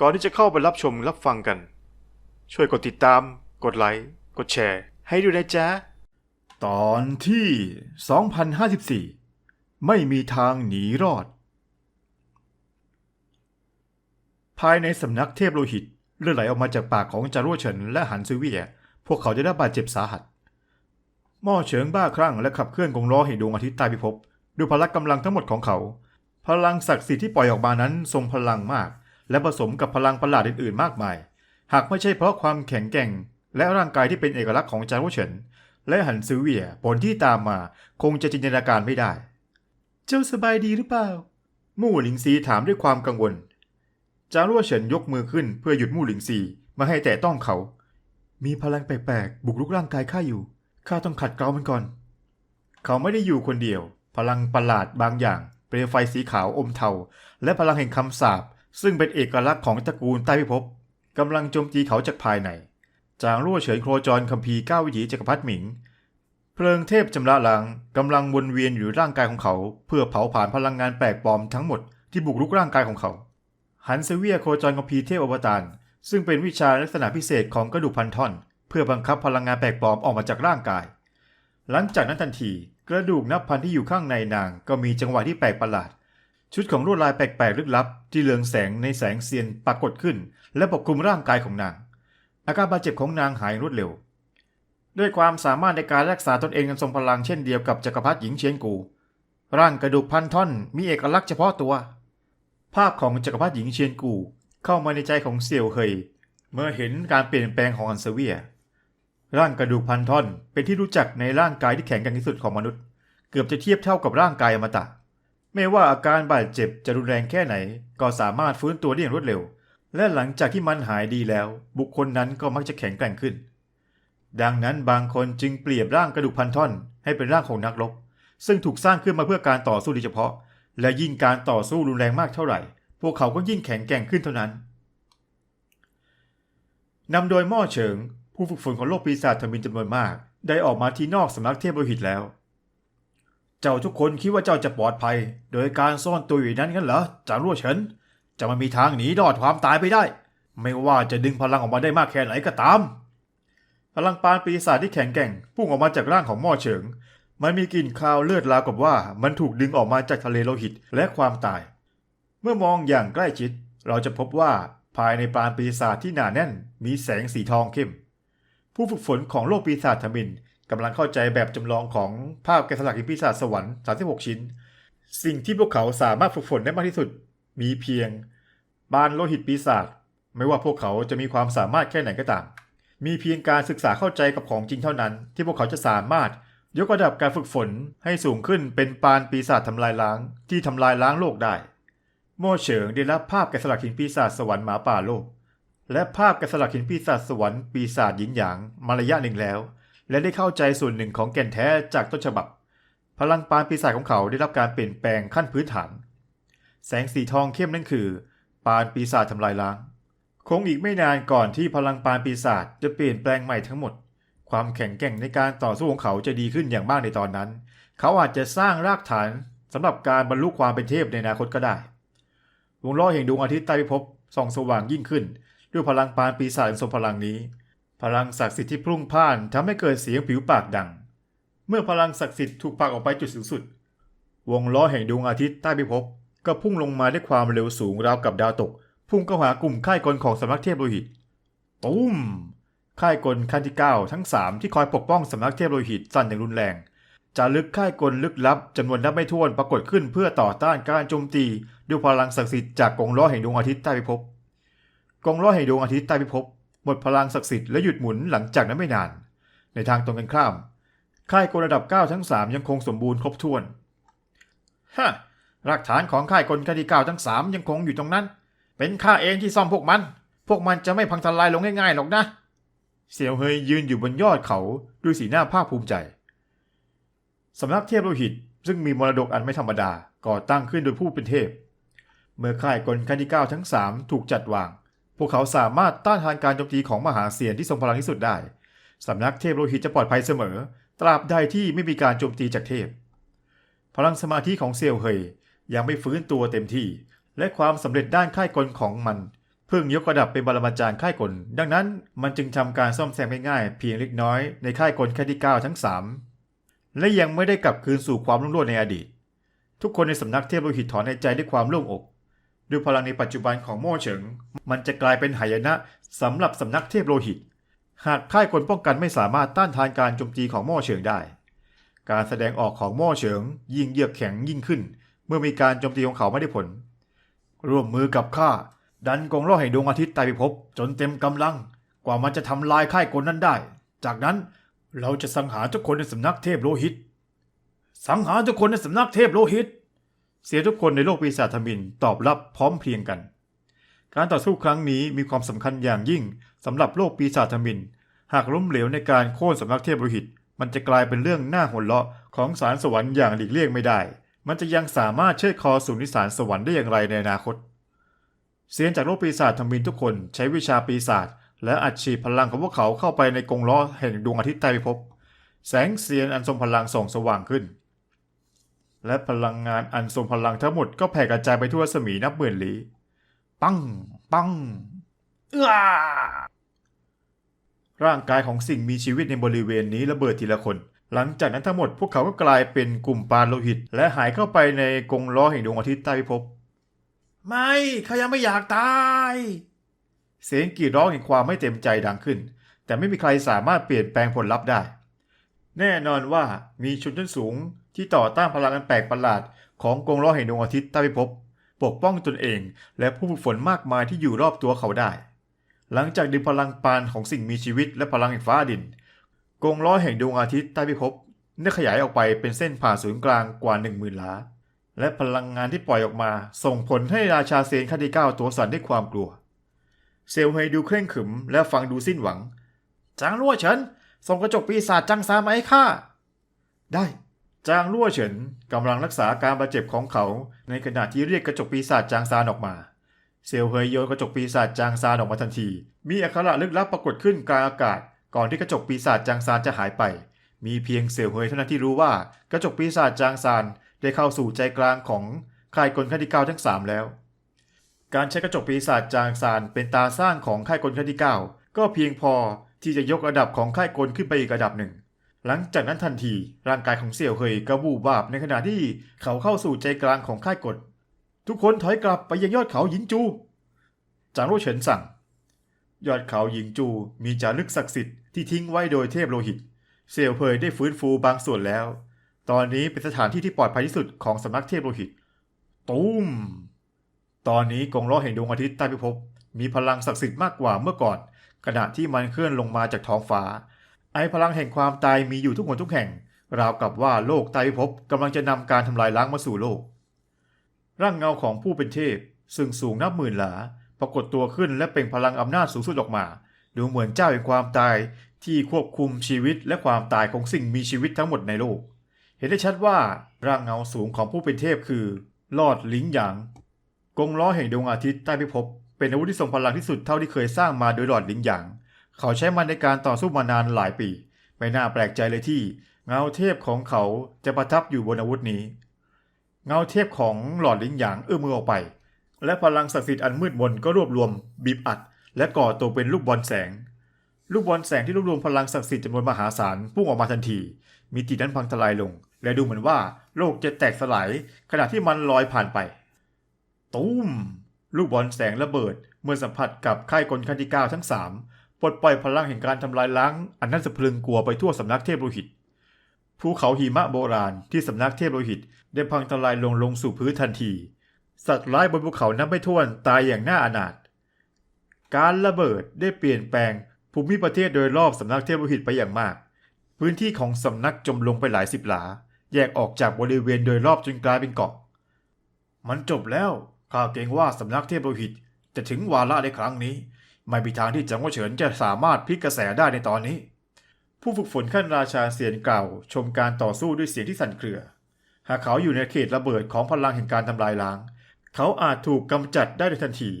ก่อนที่จะเข้าไปรับชมรับฟังกัน ช่วยกดติดตาม กดไลค์ กดแชร์ ให้ด้วยนะจ๊ะ ตอนที่ 2054 ไม่มีทางหนีรอด ภายในสำนักเทพโลหิตเลือดไหลออกมาจากปากของจารวเฉินและหันซือเวีย พวกเขาได้รับบาดเจ็บสาหัส หม่อเฉิงบ้าคลั่งและขับเคลื่อนกงล้อให้ดวงอาทิตย์ใต้พิภพด้วยพละกำลังทั้งหมดของเขา พลังศักดิ์สิทธิ์ที่ปล่อยออกมานั้นทรงพลังมาก และผสมกับพลังประหลาดอื่นๆ มากมาย หากไม่ใช่เพราะความแข็งแกร่ง และร่างกายที่เป็นเอกลักษณ์ของจารวเฉิน และหันซือเวียผลที่ตามมาคงจะจินตนาการไม่ได้ เจ้าสบายดีหรือเปล่า มู่หลิงซีถามด้วยความกังวล จารวเฉินยกมือขึ้นเพื่อหยุดมู่หลิงซีมาให้แตะต้องเขา มีพลังแปลกๆบุกรุกร่างกายข้าอยู่ข้าต้องขัดเกลามันก่อน เขาไม่ได้อยู่คนเดียว พลังประหลาดบางอย่างเปลวไฟสีขาวอมเทา และพลังแห่งคำสาป ซึ่งเป็นเอกลักษณ์ของตระกูลใต้พิภพกำลังโจมตีเขาจากภายใน จางรั่วเฉินโครจรคัมภีร์ก้าววิถีจักรพรรดิหมิง เพลิงเทพจำละล้างกำลังวนเวียนอยู่ร่างกายของเขา เพื่อเผาผลาญพลังงานแปลกปลอมทั้งหมดที่บุกรุกร่างกายของเขา หันเซเวียโคจรคัมภีร์เทพอวตารซึ่งเป็นวิชาลักษณะพิเศษของกระดูกพันท่อน เพื่อบังคับพลังงานแปลกปลอมออกมาจากร่างกาย หลังจากนั้นทันที กระดูกนับพันที่อยู่ข้างในนางก็มีจังหวะที่แปลกประหลาด ชุดของลวดลายแปลกๆลึกลับ ที่เลืองแสงในแสงเซียนปรากฏขึ้น และปกคลุมร่างกายของนาง อาการบาดเจ็บของนางหายรวดเร็ว ด้วยความสามารถในการรักษาตนเองอันทรงพลังเช่นเดียวกับจักรพรรดิหญิงเชียนกู ร่างกระดูกพันท่อนมีเอกลักษณ์เฉพาะตัว ภาพของจักรพรรดิหญิงเชียนกู เข้ามาในใจของเซียวเฮยเมื่อเห็นการเปลี่ยนแปลงของอันเซเวีย ร่างกระดูกพันท่อนเป็นที่รู้จักในร่างกายที่แข็งแกร่งที่สุดของมนุษย์ เกือบจะเทียบเท่ากับร่างกายอมตะ ไม่ว่าอาการบาดเจ็บจะรุนแรงแค่ไหน ก็สามารถฟื้นตัวได้อย่างรวดเร็ว และหลังจากที่มันหายดีแล้ว บุคคลนั้นก็มักจะแข็งแกร่งขึ้น ดังนั้นบางคนจึงเปรียบร่างกระดูกพันท่อน ให้เป็นร่างของนักรบซึ่งถูกสร้างขึ้นมาเพื่อการต่อสู้โดยเฉพาะ และยิ่งการต่อสู้รุนแรงมากเท่าไหร่ พวกเขาก็ยิ่งแข็งแกร่งขึ้นเท่านั้นนำโดยหม่อเฉิง ผู้ฝึกฝนของโลกปีศาจทมินจำนวนมาก ได้ออกมาที่นอกสำนักเทพโลหิตแล้ว เจ้าทุกคนคิดว่าเจ้าจะปลอดภัย โดยการซ่อนตัวอยู่นั้นกันเหรอจางรั่วเฉินจะไมันมีทางหนีรอดความตายไปได้ ไม่ว่าจะดึงพลังออกมาได้มากแค่ไหนก็ตาม พลังปานปีศาจที่แข็งแกร่งพุ่งออกมาจากร่างของหม่อเฉิง มันมีกลิ่นคาวเลือดราวกับว่ามันถูกดึงออกมาจากทะเลโลหิตและความตาย เมื่อมองอย่างใกล้ชิด เราจะพบว่าภายในปานปีศาจที่หนาแน่น มีแสงสีทองเข้ม ผู้ฝึกฝนของโลกปีศาจทมิน กำลังเข้าใจแบบจำลองของภาพแกะสลักหินปีศาจสวรรค์ 36 ชิ้น สิ่งที่พวกเขาสามารถฝึกฝนได้มากที่สุด มีเพียง บานโลหิตปีศาจไม่ว่าพวกเขาจะมีความสามารถแค่ไหนก็ตาม มีเพียงการศึกษาเข้าใจกับของจริงเท่านั้น ที่พวกเขาจะสามารถยกระดับการฝึกฝนให้สูงขึ้นเป็นปานปีศาจทำลายล้าง ที่ทำลายล้างโลกได้ โม่เฉิงได้รับภาพแกะสลักหินปีศาจสวรรค์หมาป่าโลก และภาพแกะสลักหินปีศาจสวรรค์ปีศาจหญิงหยางมาระยะหนึ่งแล้ว และได้เข้าใจส่วนหนึ่งของแก่นแท้จากต้นฉบับ พลังปานปีศาจของเขาได้รับการเปลี่ยนแปลงขั้นพื้นฐาน แสงสีทองเข้มนั่นคือ ปานปีศาจทำลายล้าง คงอีกไม่นานก่อนที่พลังปานปีศาจจะเปลี่ยนแปลงใหม่ทั้งหมด ความแข็งแกร่งในการต่อสู้ของเขาจะดีขึ้นอย่างมากในตอนนั้น เขาอาจจะสร้างรากฐานสำหรับการบรรลุความเป็นเทพในอนาคตก็ได้ วงล้อแห่งดวงอาทิตย์ใต้พิภพส่องสว่างยิ่งขึ้น ด้วยพลังปานปีศาจอันทรงพลังนี้ พลังศักดิ์สิทธิ์ที่พุ่งพ่านทำให้เกิดเสียงผิวปากดัง เมื่อพลังศักดิ์สิทธิ์ถูกผลักออกไปจุดสูงสุด วงล้อแห่งดวงอาทิตย์ใต้พิภพก็พุ่งลงมาด้วยความเร็วสูงราวกับดาวตก พุ่งเข้าหากลุ่มค่ายกลของสำนักเทพโลหิตตุ้มค่ายกลขั้นที่เก้าทั้งสามที่คอยปกป้องสำนักเทพโลหิตสั่นอย่างรุนแรงจารึกค่ายกลลึกลับจำนวนนับไม่ถ้วนปรากฏขึ้นเพื่อต่อต้านการโจมตีด้วยพลังศักดิ์สิทธิ์จากกองล้อแห่งดวงอาทิตย์ใต้พิภพกองล้อแห่งดวงอาทิตย์ใต้พิภพ หมดพลังศักดิ์สิทธิ์และหยุดหมุนหลังจากนั้นไม่นาน ในทางตรงกันข้าม ค่ายกลระดับ 9 ทั้ง 3 ยังคงสมบูรณ์ครบถ้วนฮะหลักฐานของค่ายกลขั้นที่ 9 ทั้ง 3 ยังคงอยู่ตรงนั้น เป็นข้าเองที่ซ่อมพวกมัน พวกมันจะไม่พังทลายลงง่ายๆหรอกนะ เสี่ยวเฮยยืนอยู่บนยอดเขาด้วยสีหน้าภาคภูมิใจสำนักเทพโลหิตซึ่งมีมรดกอันไม่ธรรมดาก่อตั้งขึ้นโดยผู้เป็นเทพ เมื่อค่ายกลขั้นที่ 9 ทั้ง 3 ถูกจัดวาง พวกเขาสามารถต้านทานการโจมตีของมหาเสียนที่ทรงพลังที่สุดได้ สำนักเทพโลหิตจะปลอดภัยเสมอ ตราบใดที่ไม่มีการโจมตีจากเทพ พลังสมาธิของเซียวเฮยยังไม่ฟื้นตัวเต็มที่ และความสำเร็จด้านค่ายกลของมัน เพิ่งยกระดับเป็นบรมาจารย์ค่ายกล ดังนั้นมันจึงทำการซ่อมแซมง่ายๆเพียงเล็กน้อยในค่ายกลแค่ที่ 9 ทั้ง 3 และยังไม่ได้กลับคืนสู่ความรุ่งโรจน์ในอดีต ทุกคนในสำนักเทพโลหิตถอนในใจด้วยความโล่งอก ด้วยพลังในปัจจุบันของโม่เฉิง มันจะกลายเป็นหายนะสำหรับสำนักเทพโลหิต หากค่ายกลป้องกันไม่สามารถต้านทานการโจมตีของโม่เฉิงได้ การแสดงออกของโม่เฉิง ยิ่งเยือกแข็งยิ่งขึ้น เมื่อมีการโจมตีของเขาไม่ได้ผล ร่วมมือกับข้าดันกองล่อแห่งดวงอาทิตย์ตายไปพบ จนเต็มกำลัง กว่ามันจะทำลายค่ายกลนั้นได้ จากนั้นเราจะสังหารทุกคนในสำนักเทพโลหิต สังหารทุกคนในสำนักเทพโลหิต เสียทุกคนในโลกปีศาจธมินตอบรับพร้อมเพรียงกัน การต่อสู้ครั้งนี้มีความสำคัญอย่างยิ่งสำหรับโลกปีศาจธมิน หากล้มเหลวในการโค่นสำนักเทพโลหิต มันจะกลายเป็นเรื่องน่าหัวเราะของสารสวรรค์อย่างหลีกเลี่ยงไม่ได้ มันจะยังสามารถเชิดคอสู่นิสารสวรรค์ได้อย่างไรในอนาคตเซียนจากโลกปีศาจธมินทุกคนใช้วิชาปีศาจและอัดฉีดพลังของพวกเขาเข้าไปในกรงล้อแห่งดวงอาทิตย์ใต้พิภพแสงเสียงอันทรงพลังส่องสว่างขึ้น และพลังงานอันทรงพลังทั้งหมดก็แผ่กระจายไปทั่วรัศมีนับหมื่นลี้ ปัง ปังเอื้อร่างกายของสิ่งมีชีวิตในบริเวณนี้ระเบิดทีละคน หลังจากนั้นทั้งหมดพวกเขาก็กลายเป็นกลุ่มปานโลหิต และหายเข้าไปในกรงล้อแห่งดวงอาทิตย์ใต้พิภพไม่เขายังไม่อยากตาย เสียงกรีดร้องแห่งความไม่เต็มใจดังขึ้น แต่ไม่มีใครสามารถเปลี่ยนแปลงผลลัพธ์ได้ แน่นอนว่ามีชนชั้นสูง ที่ต่อต้านพลังอันแปลกประหลาดของกงล้อแห่งดวงอาทิตย์ใต้พิภพปกป้องตนเองและผู้ฝึกฝนมากมายที่อยู่รอบตัวเขาได้ หลังจากดึงพลังปานของสิ่งมีชีวิตและพลังแห่งฟ้าดิน กงล้อแห่งดวงอาทิตย์ใต้พิภพได้ขยายออกไปเป็นเส้นผ่าศูนย์กลางกว่าหนึ่งหมื่นล้า และพลังงานที่ปล่อยออกมา ส่งผลให้ราชาเซนขั้นที่เก้าตัวสั่นด้วยความกลัว เซลเฮดูเคร่งขรึมและฟังดูสิ้นหวังจางรั่วเฉินส่งกระจกปีศาจจังซามาให้ข้าได้ จางรั่วเฉินกำลังรักษาการบาดเจ็บของเขา ในขณะที่เรียกกระจกปีศาจจางซานออกมา เซลเฮยโยนกระจกปีศาจจางซานออกมาทันที มีอักขระลึกลับปรากฏขึ้นกลางอากาศ ก่อนที่กระจกปีศาจจางซานจะหายไป มีเพียงเซลเฮยเท่านั้นที่รู้ว่ากระจกปีศาจจางซานได้เข้าสู่ใจกลางของค่ายกลขั้นที่เก้าทั้งสามแล้ว การใช้กระจกปีศาจจางซานเป็นตาสร้างของค่ายกลขั้นที่9ก็เพียงพอที่จะยกระดับของค่ายกลขึ้นไปอีกระดับหนึ่ง หลังจากนั้นทันทีร่างกายของเสี่ยวเฮยก็บูบาบในขณะที่เขาเข้าสู่ใจกลางของค่ายกลทุกคนถอยกลับไปยังยอดเขาหยินจู จางโรเฉินสั่ง ยอดเขาหยิงจูมีจารึกศักดิ์สิทธิ์ที่ทิ้งไว้โดยเทพโลหิต เสี่ยวเฮยได้ฟื้นฟูบางส่วนแล้ว ตอนนี้เป็นสถานที่ที่ปลอดภัยที่สุดของสำนักเทพโลหิต ตูมตอนนี้กองล้อแห่งดวงอาทิตย์ใต้พิภพมีพลังศักดิ์สิทธิ์มากกว่าเมื่อก่อน ขณะที่มันเคลื่อนลงมาจากท้องฟ้า ไอพลังแห่งความตายมีอยู่ทุกหนทุกแห่ง ราวกับว่าโลกใต้พิภพกำลังจะนำการทำลายล้างมาสู่โลก ร่างเงาของผู้เป็นเทพ ซึ่งสูงนับหมื่นหลา ปรากฏตัวขึ้นและเปล่งพลังอำนาจสูงสุดออกมา ดูเหมือนเจ้าแห่งความตายที่ควบคุมชีวิตและความตายของสิ่งมีชีวิตทั้งหมดในโลก เห็นได้ชัดว่าร่างเงาสูงของผู้เป็นเทพคือลอดลิงหยาง กงล้อแห่งดวงอาทิตย์ใต้พิภพเป็นอาวุธที่ทรงพลังที่สุดเท่าที่เคยสร้างมาโดยหลอดลิงหยาง เขาใช้มันในการต่อสู้มานานหลายปี ไม่น่าแปลกใจเลยที่ เงาเทพของเขาจะประทับอยู่บนอาวุธนี้ เงาเทพของหลอดลิงหยางเอื้อมมือออกไป และพลังศักดิ์สิทธิ์อันมืดมนก็รวบรวม บีบอัด และก่อตัวเป็นลูกบอลแสง ลูกบอลแสงที่รวบรวมพลังศักดิ์สิทธิ์จำนวนมหาศาลพุ่งออกมาทันที มีตินั้นพังทลายลง และดูเหมือนว่าโลกจะแตกสลายขณะที่มันลอยผ่านไปตูมลูกบอลแสงระเบิดเมื่อสัมผัสกับค่ายกลขั้นที่9ทั้ง 3 ปลดปล่อยพลังแห่งการทำลายล้าง อันนั้นสะพรึงกลัวไปทั่วสำนักเทพโลหิต ภูเขาหิมะโบราณที่สำนักเทพโลหิต ได้พังทลายลงลงสู่พื้นทันที สัตว์ร้ายบนภูเขานับไม่ถ้วนตายอย่างน่าอนาถ การระเบิดได้เปลี่ยนแปลงภูมิประเทศโดยรอบสำนักเทพโลหิตไปอย่างมาก พื้นที่ของสำนักจมลงไปหลายสิบหลา แยกออกจากบริเวณโดยรอบจนกลายเป็นเกาะ มันจบแล้วข้าเกรงว่าสำนักเทพโลหิตจะถึงวาระในครั้งนี้ ไม่มีทางที่จังหวะเฉินจะสามารถพลิกกระแสได้ในตอนนี้ ผู้ฝึกฝนขั้นราชาเสียนกล่าว ชมการต่อสู้ด้วยเสียงที่สั่นเครือ หากเขาอยู่ในเขตระเบิดของพลังแห่งการทำลายล้าง เขาอาจถูกกำจัดได้ในทันที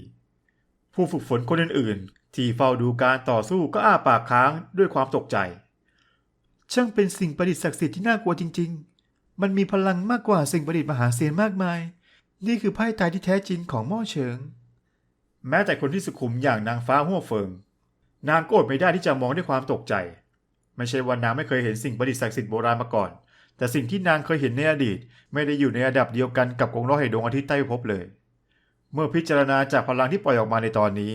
ผู้ฝึกฝนคนอื่นๆ ที่เฝ้าดูการต่อสู้ก็อ้าปากค้างด้วยความตกใจ ช่างเป็นสิ่งประดิษฐ์ศักดิ์สิทธิ์ที่น่ากลัวจริง ๆ มันมีพลังมากกว่าสิ่งประดิษฐ์มหาเศรษฐ์มากมาย นี่คือไพ่ตายที่แท้จริงของหม่อเฉิง แม้แต่คนที่สุขุมอย่างนางฟ้าหัวเฟิง นางก็อดไม่ได้ที่จะมองด้วยความตกใจ ไม่ใช่ว่านางไม่เคยเห็นสิ่งประดิษฐ์ศักดิ์สิทธิ์โบราณมาก่อน แต่สิ่งที่นางเคยเห็นในอดีต ไม่ได้อยู่ในระดับเดียวกันกับกงล้อแห่งดวงอาทิตย์ใต้พิภพเลย เมื่อพิจารณาจากพลังที่ปล่อยออกมาในตอนนี้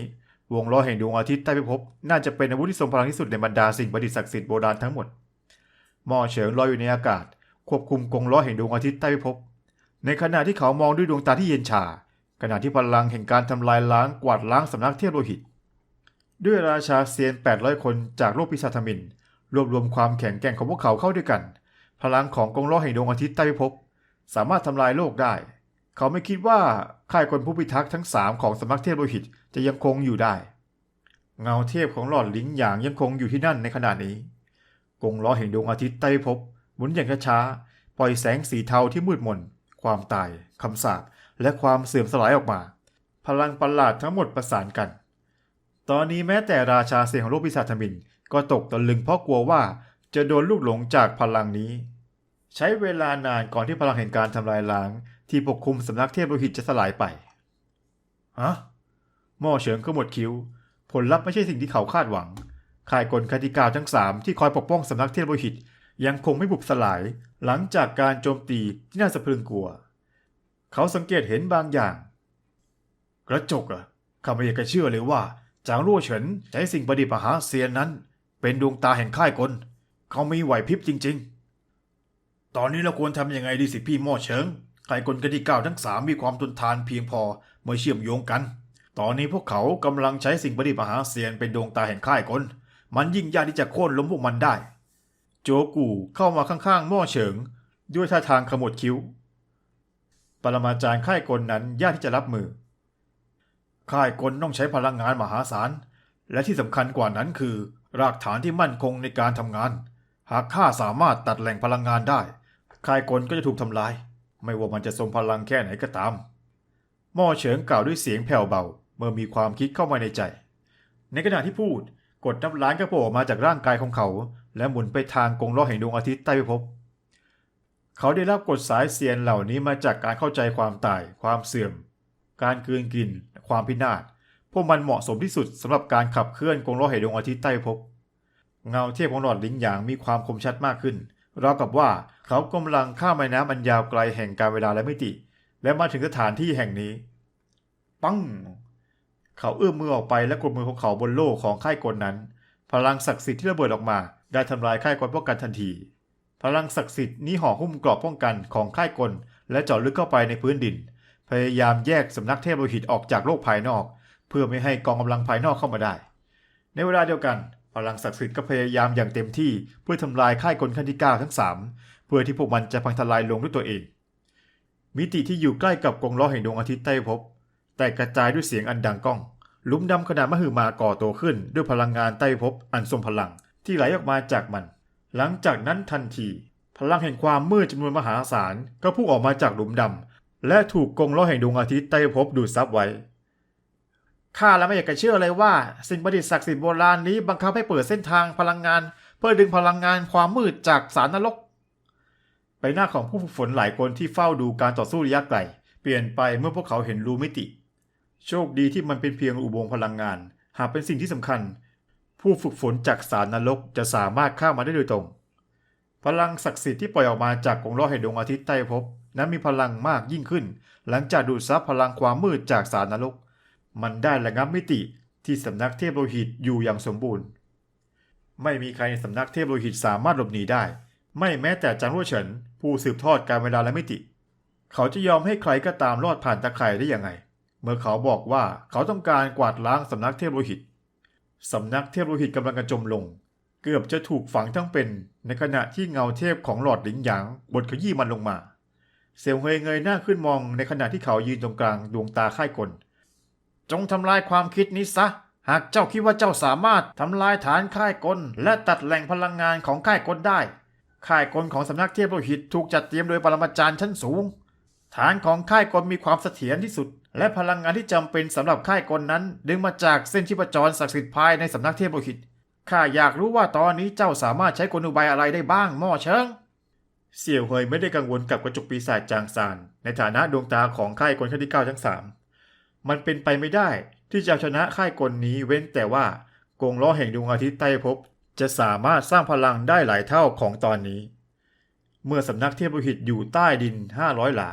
วงล้อแห่งดวงอาทิตย์ใต้พิภพน่าจะเป็นอาวุธที่ทรงพลังที่สุดในบรรดาสิ่งประดิษฐ์ศักดิ์สิทธิ์โบราณทั้งหมดหมอเฉิงลอยอยู่ในอากาศ ควบคุมกงล้อแห่งดวงอาทิตย์ใต้พิภพในขณะที่เขามองด้วยดวงตาที่เย็นชา ขณะที่พลังแห่งการทำลายล้างกวาดล้างสำนักเทพโลหิต ด้วยราชาเซียน 800 คนจากโลกพิศาทมิน รวบรวมความแข็งแกร่งของพวกเขาเข้าด้วยกัน พลังของกองล้อแห่งดวงอาทิตย์ใต้พิภพสามารถทำลายโลกได้ เขาไม่คิดว่าค่ายคนผู้พิทักษ์ทั้งสามของสำนักเทพโลหิตจะยังคงอยู่ได้ เงาเทพของหลอดลิงหยางยังคงอยู่ที่นั่นในขณะนี้ กงล้อแห่งดวงอาทิตย์ใต้พิภพหมุนอย่างช้าๆปล่อยแสงสีเทาที่มืดมน ความตายคำสาป และความเสื่อมสลายออกมา พลังประหลาดทั้งหมดประสานกัน ตอนนี้แม้แต่ราชาเสียงของโลกพิศาจมินก็ตกตะลึงเพราะกลัวว่าจะโดนลูกหลงจากพลังนี้ ใช้เวลานานก่อนที่พลังแห่งการทำลายล้าง ที่ปกคลุมสำนักเทพโลหิตจะสลายไปฮะหม่อเฉิงก็หมดคิ้ว ผลลัพธ์ไม่ใช่สิ่งที่เขาคาดหวังข่ายกลคติกาทั้งสามที่คอยปกป้องสำนักเทพโลหิต ยังคงไม่บุบสลาย หลังจากการโจมตีที่น่าสะพรึงกลัว เขาสังเกตเห็นบางอย่าง กระจกอะข้าไม่อยากจะเชื่อเลยว่า จางรั่วเฉินใช้สิ่งประดิษฐ์มหาเซียนนั้น เป็นดวงตาแห่งค่ายกล เขามีไหวพริบจริง ๆ ตอนนี้เราควรทำยังไงดีสิพี่หม่อเฉิงค่ายกลกติกาทั้งสามมีความทนทานเพียงพอเมื่อเชื่อมโยงกัน ตอนนี้พวกเขากำลังใช้สิ่งประดิษฐ์มหาเซียนเป็นดวงตาแห่งค่ายกล มันยิ่งยากที่จะโค่นล้มพวกมันได้ โจกูเข้ามาข้างๆหม่อเฉิง ด้วยท่าทางขมวดคิ้ว ปรมาจารย์ค่ายกลนั้นยากที่จะรับมือ ค่ายกลต้องใช้พลังงานมหาศาล และที่สำคัญกว่านั้นคือ รากฐานที่มั่นคงในการทำงาน หากข้าสามารถตัดแหล่งพลังงานได้ ค่ายกลก็จะถูกทำลาย ไม่ว่ามันจะทรงพลังแค่ไหนก็ตาม หม่อเฉิงกล่าวด้วยเสียงแผ่วเบา เมื่อมีความคิดเข้ามาในใจ ในขณะที่พูดกดน้ำล้างกระโผล่ออกมาจากร่างกายของเขา และหมุนไปทางกงล้อแห่งดวงอาทิตย์ใต้พิภพ เขาได้รับกฎสายเซียนเหล่านี้มาจากการเข้าใจความตาย ความเสื่อม การกลืนกิน ความพินาศ พวกมันเหมาะสมที่สุดสำหรับการขับเคลื่อนกงล้อแห่งดวงอาทิตย์ใต้ภพ เงาเทพของหลอดลิงหยางมีความคมชัดมากขึ้น ราวกับว่าเขากำลังข้ามแม่น้ำอันยาวไกลแห่งการเวลาและมิติ และมาถึงสถานที่แห่งนี้ ปัง เขาเอื้อมมือออกไปและกดมือของเขาบนโล่ของค่ายกลนั้น พลังศักดิ์สิทธิ์ที่ระเบิดออกมา ได้ทำลายค่ายกลป้องกันทันที พลังศักดิ์สิทธิ์นี้ห่อหุ้มกรอบป้องกันของค่ายกล และเจาะลึกเข้าไปในพื้นดิน พยายามแยกสำนักเทพโลหิตออกจากโลกภายนอก เพื่อไม่ให้กองกำลังภายนอกเข้ามาได้ ในเวลาเดียวกัน พลังศักดิ์สิทธิ์ก็พยายามอย่างเต็มที่เพื่อทำลายค่ายกลขั้นที่เก้าทั้งสามเพื่อที่พวกมันจะพังทลายลงด้วยตัวเอง มิติที่อยู่ใกล้กับกงล้อแห่งดวงอาทิตย์ใต้ภพแต่กระจายด้วยเสียงอันดังก้องหลุมดำขนาดมหึมาก่อตัวขึ้นด้วยพลังงานใต้ภพอันทรงพลังที่ไหลออกมาจากมัน หลังจากนั้นทันที พลังแห่งความมืดจำนวนมหาศาลก็พุ่งออกมาจากหลุมดำและถูกกงล้อแห่งดวงอาทิตย์ใต้ภพดูดซับไว้ข้าและไม่อยากจะเชื่อเลยว่าสิ่งประดิษฐ์ศักดิ์สิทธิ์โบราณนี้บังคับให้เปิดเส้นทางพลังงาน เพื่อดึงพลังงานความมืดจากสารนรก ใบหน้าของผู้ฝึกฝนหลายคนที่เฝ้าดูการต่อสู้ระยะไกลเปลี่ยนไปเมื่อพวกเขาเห็นรูมิติ โชคดีที่มันเป็นเพียงอุโมงค์พลังงาน หากเป็นสิ่งที่สำคัญ ผู้ฝึกฝนจากสารนรกจะสามารถเข้ามาได้โดยตรง พลังศักดิ์สิทธิ์ที่ปล่อยออกมาจากกงล้อแห่งดวงอาทิตย์ใต้ภพนั้นมีพลังมากยิ่งขึ้น หลังจากดูดซับพลังความมืดจากสารนรก มันได้ระงับมิติที่สำนักเทพโลหิตอยู่อย่างสมบูรณ์ ไม่มีใครในสำนักเทพโลหิตสามารถหลบหนีได้ ไม่แม้แต่จางรั่วเฉิน ผู้สืบทอดการเวลาและมิติ เขาจะยอมให้ใครก็ตามรอดผ่านตะไคร่ได้ยังไง เมื่อเขาบอกว่าเขาต้องการกวาดล้างสำนักเทพโลหิต สำนักเทพโลหิตกำลังกระจมลง เกือบจะถูกฝังทั้งเป็น ในขณะที่เงาเทพของหลอดหลิงหยางบดขยี้มันลงมาเสี่ยวเฮยเงยหน้าขึ้นมองในขณะที่เขายืนตรงกลางดวงตาค่ายกล จงทำลายความคิดนี้ซะ หากเจ้าคิดว่าเจ้าสามารถทำลายฐานค่ายกล และตัดแหล่งพลังงานของค่ายกลได้ ค่ายกลของสำนักเทพโลหิตถูกจัดเตรียมโดยปรมาจารย์ชั้นสูง ฐานของค่ายกลมีความเสถียรที่สุด และพลังงานที่จำเป็นสำหรับค่ายกลนั้น ดึงมาจากเส้นชีพจรศักดิ์สิทธิ์ภายในสำนักเทพโลหิตข้าอยากรู้ว่าตอนนี้เจ้าสามารถใช้กลอุบายอะไรได้บ้างหม่อเชิงเสี่ยวเฮยไม่ได้กังวลกับกระจกปีศาจจางซาน ในฐานะดวงตาของค่ายกลขั้นที่เก้าทั้งสามมันเป็นไปไม่ได้ที่จะชนะค่ายกลนี้เว้นแต่ว่ากงล้อแห่งดวงอาทิตย์ใต้ภพจะสามารถสร้างพลังได้หลายเท่าของตอนนี้ เมื่อสำนักเทพบุหิตอยู่ใต้ดิน 500 หลา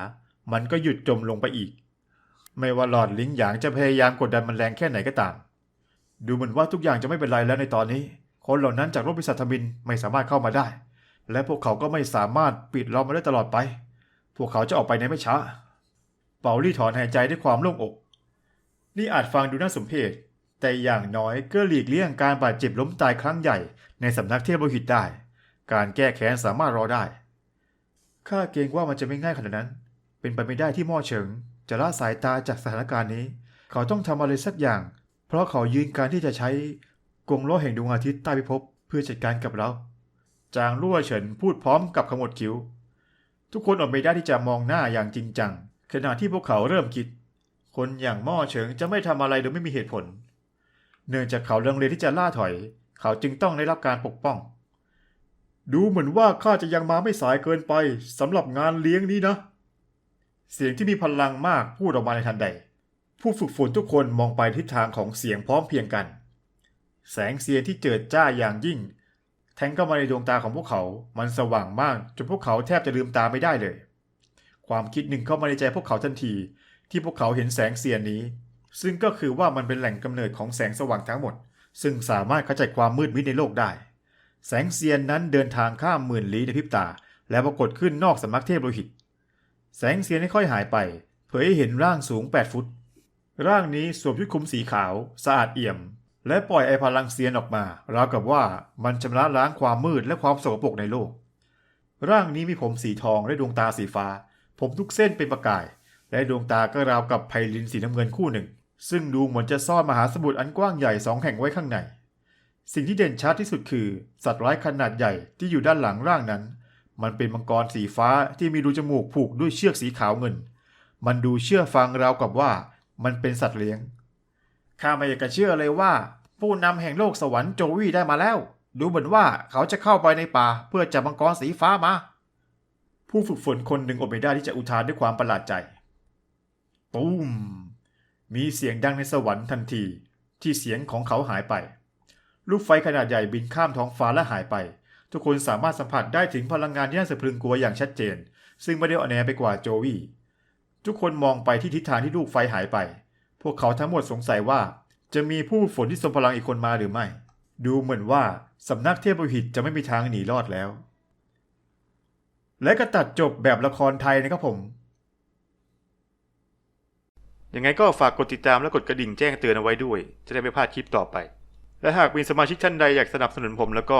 มันก็หยุดจมลงไปอีก ไม่ว่าหลอดลิงหยางจะพยายามกดดันมันแรงแค่ไหนก็ตาม ดูเหมือนว่าทุกอย่างจะไม่เป็นไรแล้วในตอนนี้ คนเหล่านั้นจากโลกปีศาจธมินไม่สามารถเข้ามาได้ และพวกเขาก็ไม่สามารถปิดเรามมาได้ตลอดไป พวกเขาจะออกไปในไม่ช้า เปาลี่ถอนหายใจด้วยความโล่งอก นี่อาจฟังดูน่าสมเพชแต่อย่างน้อยก็หลีกเลี่ยงการบาดเจ็บล้มตายครั้งใหญ่ในสำนักเทพโลหิตได้ การแก้แค้นสามารถรอได้ ข้าเกรงว่ามันจะไม่ง่ายขนาดนั้น เป็นไปไม่ได้ที่ม่อเฉิง จะละสายตาจากสถานการณ์นี้ เขาต้องทำอะไรสักอย่าง เพราะเขายืนการที่จะใช้กงล้อแห่งดวงอาทิตย์ใต้พิภพเพื่อจัดการกับเรา จางรั่วเฉินพูดพร้อมกับขมวดคิ้ว ทุกคนอดไม่ได้ที่จะมองหน้าอย่างจริงจัง ขณะที่พวกเขาเริ่มคิด คนอย่างม่อเฉิงจะไม่ทำอะไรโดยไม่มีเหตุผล เนื่องจากเขาเลังเลที่จะล่าถอย เขาจึงต้องได้รับการปกป้อง ดูเหมือนว่าข้าจะยังมาไม่สายเกินไปสำหรับงานเลี้ยงนี้นะ เสียงที่มีพลังมากพูดออกมาในทันใด ผู้ฝึกฝนทุกคนมองไปทิศทางของเสียงพร้อมเพียงกัน แสงเสียงที่เจิดจ้าอย่างยิ่ง แทงเข้ามาในดวงตาของพวกเขา มันสว่างมากจนพวกเขาแทบจะลืมตาไม่ได้เลย ความคิดหนึ่งเข้ามาในใจพวกเขาทันที ที่พวกเขาเห็นแสงเสียงนี้ ซึ่งก็คือว่ามันเป็นแหล่งกำเนิดของแสงสว่างทั้งหมด ซึ่งสามารถขจัดความมืดมิดในโลกได้ แสงเซียนนั้นเดินทางข้ามหมื่นลี้ในพริบตา และปรากฏขึ้นนอกสำนักเทพโลหิต แสงเซียนค่อยหายไป เผยให้เห็นร่างสูง 8 ฟุต ร่างนี้สวมชุดคลุมสีขาวสะอาดเอี่ยม และปล่อยไอพลังเซียนออกมาราวกับว่ามันชำระล้างความมืดและความสกปรกในโลก ร่างนี้มีผมสีทองและดวงตาสีฟ้า ผมทุกเส้นเป็นประกาย และดวงตาก็ราวกับไพลินสีน้ำเงินคู่หนึ่ง ซึ่งดูเหมือนจะซ่อนมหาสมุทรอันกว้างใหญ่สองแห่งไว้ข้างใน สิ่งที่เด่นชัดที่สุดคือ สัตว์ร้ายขนาดใหญ่ที่อยู่ด้านหลังร่างนั้น มันเป็นมังกรสีฟ้าที่มีรูจมูกผูกด้วยเชือกสีขาวเงิน มันดูเชื่อฟังราวกับว่ามันเป็นสัตว์เลี้ยง ข้าไม่อยากจะเชื่อเลยว่า ผู้นำแห่งโลกสวรรค์โจวี่ได้มาแล้ว ดูเหมือนว่าเขาจะเข้าไปในป่าเพื่อจับมังกรสีฟ้ามา ผู้ฝึกฝนคนหนึ่งอดไม่ได้ที่จะอุทานด้วยความประหลาดใจตูมมีเสียงดังในสวรรค์ทันทีที่เสียงของเขาหายไป ลูกไฟขนาดใหญ่บินข้ามท้องฟ้าและหายไป ทุกคนสามารถสัมผัสได้ถึงพลังงานที่น่าสะพรึงกลัวอย่างชัดเจน ซึ่งไม่ได้อ่อนแอไปกว่าโจวี่ทุกคนมองไปที่ทิศทางที่ลูกไฟหายไป พวกเขาทั้งหมดสงสัยว่า จะมีผู้ฝนที่ทรงพลังอีกคนมาหรือไม่ ดูเหมือนว่าสำนักเทพบุหิตจะไม่มีทางหนีรอดแล้ว และก็ตัดจบแบบละครไทยนะครับผมยังไงก็ฝากกดติดตามและกดกระดิ่งแจ้งเตือนเอาไว้ด้วย จะได้ไม่พลาดคลิปต่อไป และหากมีสมาชิกท่านใดอยากสนับสนุนผมแล้วก็